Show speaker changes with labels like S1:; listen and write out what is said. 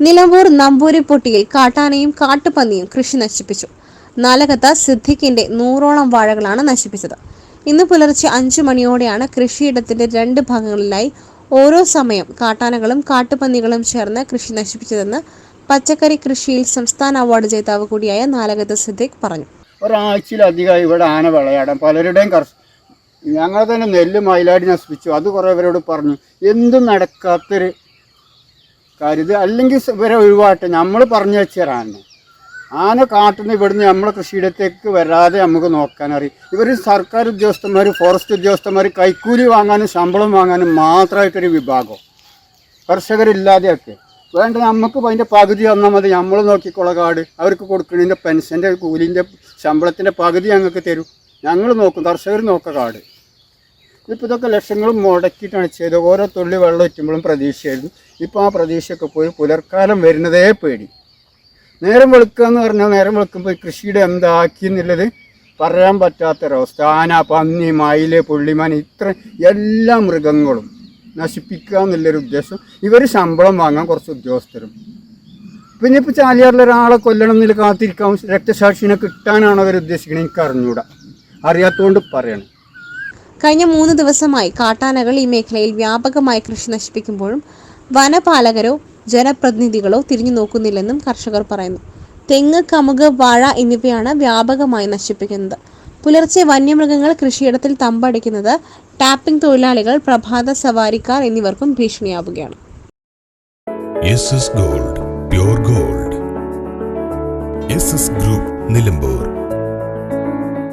S1: നിലമ്പൂർ നമ്പൂരിപ്പൊട്ടിയിൽ കാട്ടാനയും കാട്ടുപന്നിയും കൃഷി നശിപ്പിച്ചു. നാലകത്ത സിദ്ദിഖിന്റെ നൂറോളം വാഴകളാണ് നശിപ്പിച്ചത്. ഇന്ന് പുലർച്ചെ അഞ്ചു മണിയോടെയാണ് കൃഷിയിടത്തിന്റെ രണ്ട് ഭാഗങ്ങളിലായി ഓരോ സമയം കാട്ടാനകളും കാട്ടുപന്നികളും ചേർന്ന് കൃഷി നശിപ്പിച്ചതെന്ന് പച്ചക്കറി കൃഷിയിൽ സംസ്ഥാന അവാർഡ് ജേതാവ് കൂടിയായ നാലകത്ത് സിദ്ദിഖ് പറഞ്ഞു.
S2: ഒരാഴ്ചയിലധികം ഇവിടെ ആന വിളയാടാൻ പലരുടെയും കർഷ ഞങ്ങൾ തന്നെ നെല്ല് മയിലാടി നശിപ്പിച്ചു. അത് കുറേ പേരോട് പറഞ്ഞു. എന്തും നടക്കാത്തൊരു കാര്യം ഇത് അല്ലെങ്കിൽ ഇവരെ ഒഴിവാട്ടെ നമ്മൾ പറഞ്ഞു വെച്ചേരാണ് ആന കാട്ടുന്ന ഇവിടുന്ന് നമ്മളെ കൃഷിയിടത്തേക്ക് വരാതെ നമുക്ക് നോക്കാനറിയും ഇവർ സർക്കാർ ഉദ്യോഗസ്ഥന്മാർ ഫോറസ്റ്റ് ഉദ്യോഗസ്ഥന്മാർ കൈക്കൂലി വാങ്ങാനും ശമ്പളം വാങ്ങാനും മാത്രമായിട്ടൊരു വിഭാഗം. കർഷകരില്ലാതെയൊക്കെ. വേണ്ട നമുക്ക് അതിന്റെ പകുതി തന്നാൽ മതി. നമ്മൾ നോക്കിക്കോളാം കാട്. അവർക്ക് കൊടുക്കുന്നതിന്റെ പെൻഷന്റെ കൂലിന്റെ ശമ്പളത്തിന്റെ പകുതി ഞങ്ങൾക്ക് തരും. ഞങ്ങൾ നോക്കും കർഷകർ നോക്കുക കാട്. ഇപ്പോൾ ഇതൊക്കെ ലക്ഷങ്ങൾ മുടക്കിയിട്ടാണ് ചെയ്തത്. ഓരോ തുള്ളി വെള്ളം എത്തുമ്പോഴും പ്രതീക്ഷയായിരുന്നു. ഇപ്പോൾ ആ പ്രതീക്ഷയൊക്കെ പോയി പുലർക്കാലം വരുന്നതേ പേടി. നേരം വെളുക്കുക എന്ന് പറഞ്ഞാൽ നേരം വെളുക്കുമ്പോൾ കൃഷിയുടെ എന്താക്കി എന്നുള്ളത് പറയാൻ പറ്റാത്തൊരവസ്ഥ. ആന പന്നി മയിൽ പുള്ളിമാൻ ഇത്ര എല്ലാ മൃഗങ്ങളും നശിപ്പിക്കുക എന്നുള്ളൊരു ഉദ്ദേശം. ഇവർ ശമ്പളം വാങ്ങാൻ കുറച്ച് ഉദ്യോഗസ്ഥരും. പിന്നെ ഇപ്പോൾ ചാലിയാറിൽ ഒരാളെ കൊല്ലണം എന്നില്ല കാത്തിരിക്കാൻ. രക്തസാക്ഷിനെ കിട്ടാനാണ് അവർ ഉദ്ദേശിക്കുന്നത് എനിക്ക് അറിഞ്ഞൂടാ അറിയാത്തതുകൊണ്ട് പറയണം.
S1: കഴിഞ്ഞ മൂന്ന് ദിവസമായി കാട്ടാനകൾ ഈ മേഖലയിൽ വ്യാപകമായി കൃഷി നശിപ്പിക്കുമ്പോഴും വനപാലകരോ ജനപ്രതിനിധികളോ തിരിഞ്ഞു നോക്കുന്നില്ലെന്നും കർഷകർ പറയുന്നു. തെങ്ങ് കമുക് വാഴ എന്നിവയാണ് വ്യാപകമായി നശിപ്പിക്കുന്നത്. പുലർച്ചെ വന്യമൃഗങ്ങൾ കൃഷിയിടത്തിൽ തമ്പടിക്കുന്നത് ടാപ്പിംഗ് തൊഴിലാളികൾ പ്രഭാത സവാരിക്കാർ എന്നിവർക്കും ഭീഷണിയാവുകയാണ്.
S3: Gold gold. ഗ്രൂപ്പ് നിലമ്പൂർ.